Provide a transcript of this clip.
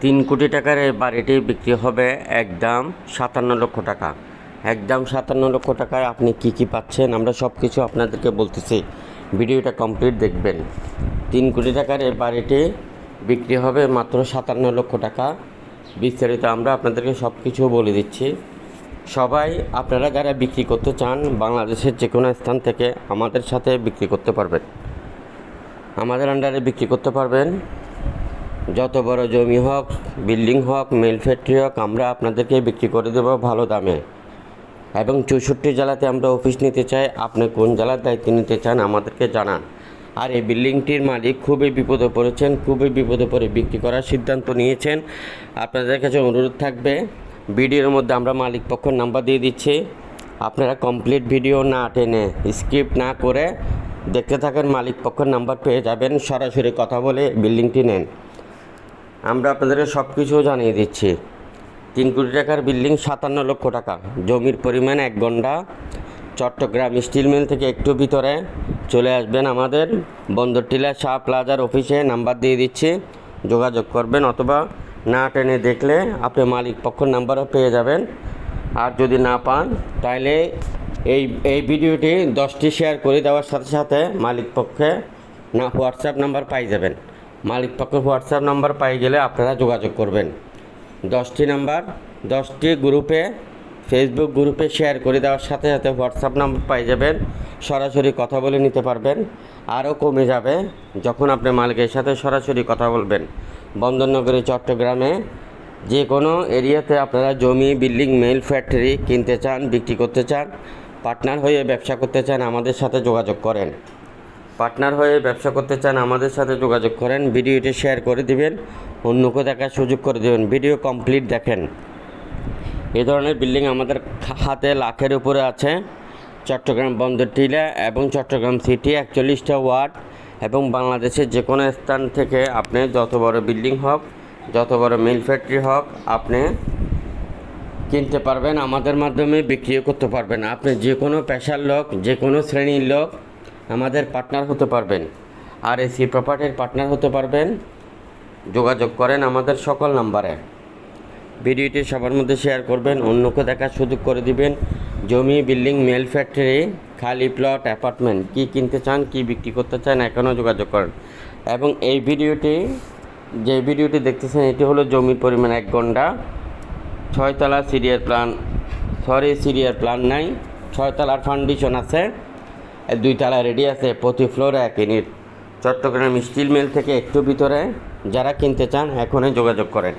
তিন কোটি টাকার এই বাড়িটি বিক্রি হবে একদম সাতান্ন লক্ষ টাকা। একদম সাতান্ন লক্ষ টাকায় আপনি কি কি পাচ্ছেন আমরা সব কিছু আপনাদেরকে বলতেছি। ভিডিওটা কমপ্লিট দেখবেন। তিন কোটি টাকার এই বাড়িটি বিক্রি হবে মাত্র সাতান্ন লক্ষ টাকা। বিস্তারিত আমরা আপনাদেরকে সব কিছু বলে দিচ্ছি। সবাই, আপনারা যারা বিক্রি করতে চান, বাংলাদেশের যে কোনো স্থান থেকে আমাদের সাথে বিক্রি করতে পারবেন। আমাদের আন্ডারে বিক্রি করতে পারবেন। যত বড় জমি হোক, বিল্ডিং হোক, মিল ফ্যাক্টরি হোক, আমরা আপনাদেরকে বিক্রি করে দেবো ভালো দামে। এবং চৌষট্টি জেলাতে আমরা অফিস নিতে চাই। আপনি কোন জেলার দায়িত্ব নিতে চান আমাদেরকে জানান। আর এই বিল্ডিংটির মালিক খুবই বিপদে পড়েছেন, খুবই বিপদে পড়ে বিক্রি করার সিদ্ধান্ত নিয়েছেন। আপনাদের কাছে অনুরোধ থাকবে, ভিডিওর মধ্যে আমরা মালিক পক্ষের নাম্বার দিয়ে দিচ্ছি। আপনারা কমপ্লিট ভিডিও না টেনে স্ক্রিপ্ট না করে দেখতে থাকেন, মালিক পক্ষের নাম্বার পেয়ে যাবেন। সরাসরি কথা বলে বিল্ডিংটি নেন। আমরা আপনাদেরকে সব কিছু জানিয়ে দিচ্ছি। তিন কোটি টাকার বিল্ডিং, সাতান্ন লক্ষ টাকা। জমির পরিমাণ এক ঘণ্টা চট্টগ্রাম স্টিল মিল থেকে একটু ভিতরে চলে আসবেন আমাদের বন্দরটিলা শাহ প্লাজার অফিসে। নাম্বার দিয়ে দিচ্ছি। যোগাযোগ করবেন অথবা না টেনে দেখলে আপনি মালিক পক্ষের নাম্বারও পেয়ে যাবেন। আর যদি না পান তাহলে এই এই ভিডিওটি দশটি শেয়ার করে দেওয়ার সাথে সাথে মালিক পক্ষে না, হোয়াটসঅ্যাপ নাম্বার পাই যাবেন। মালিক পক্ষে হোয়াটসঅ্যাপ নাম্বার পাই গেলে আপনারা যোগাযোগ করবেন। দশটি নাম্বার, দশটি গ্রুপে ফেসবুক গ্রুপে শেয়ার করে দেওয়ার সাথে সাথে হোয়াটসঅ্যাপ নাম্বার পাই যাবেন, সরাসরি কথা বলে নিতে পারবেন, আরও কমে যাবে যখন আপনি মালিকের সাথে সরাসরি কথা বলবেন। বন্দরনগরী, চট্টগ্রামে যে কোনো এরিয়াতে আপনারা জমি, বিল্ডিং, মেল ফ্যাক্টরি কিনতে চান, বিক্রি করতে চান, পার্টনার হয়ে ব্যবসা করতে চান, আমাদের সাথে যোগাযোগ করেন। পার্টনার হয়ে ব্যবসা করতে চান, আমাদের সাথে যোগাযোগ করেন। ভিডিওটি শেয়ার করে দিবেন, অন্যকে দেখার সুযোগ করে দেবেন। ভিডিও কমপ্লিট দেখেন। এই ধরনের বিল্ডিং আমাদের হাতে লাখের উপরে আছে। চট্টগ্রাম বন্দর টিলা এবং চট্টগ্রাম সিটি, একচল্লিশটা ওয়ার্ড এবং বাংলাদেশের যে কোনো স্থান থেকে আপনি যত বড় বিল্ডিং হোক, যত বড় মিল ফ্যাক্টরি হোক, আপনি কিনতে পারবেন, আমাদের মাধ্যমে বিক্রিও করতে পারবেন। আপনি যে কোনো পেশার লোক যে কোনো শ্রেণির লোক আমাদের পার্টনার হতে পারবেন। আর এসি প্রপার্টির পার্টনার হতে পারবেন। যোগাযোগ করেন আমাদের সকল নাম্বারে। ভিডিওটি সবার মধ্যে শেয়ার করবেন, অন্যকে দেখার সুযোগ করে দিবেন। জমি বিল্ডিং মেল ফ্যাক্টরি খালি প্লট অ্যাপার্টমেন্ট কি কিনতে চান, কি বিক্রি করতে চান, এখনও যোগাযোগ করেন। এবং এই ভিডিওটি, যে ভিডিওটি দেখতেছেন, এটি হলো জমির পরিমাণ এক ঘণ্টা। ছয়তলা সিরিয়ার প্ল্যান সরি সিরিয়ার প্ল্যান নাই, ছয়তলার ফাউন্ডেশন আছে। দুইতলা রেডি আছে, প্রতি ফ্লোরে এক ইউনিট চট্টগ্রাম স্টিল মিল থেকে একটু ভিতরে যারা কিনতে চান, এখনই যোগাযোগ করেন।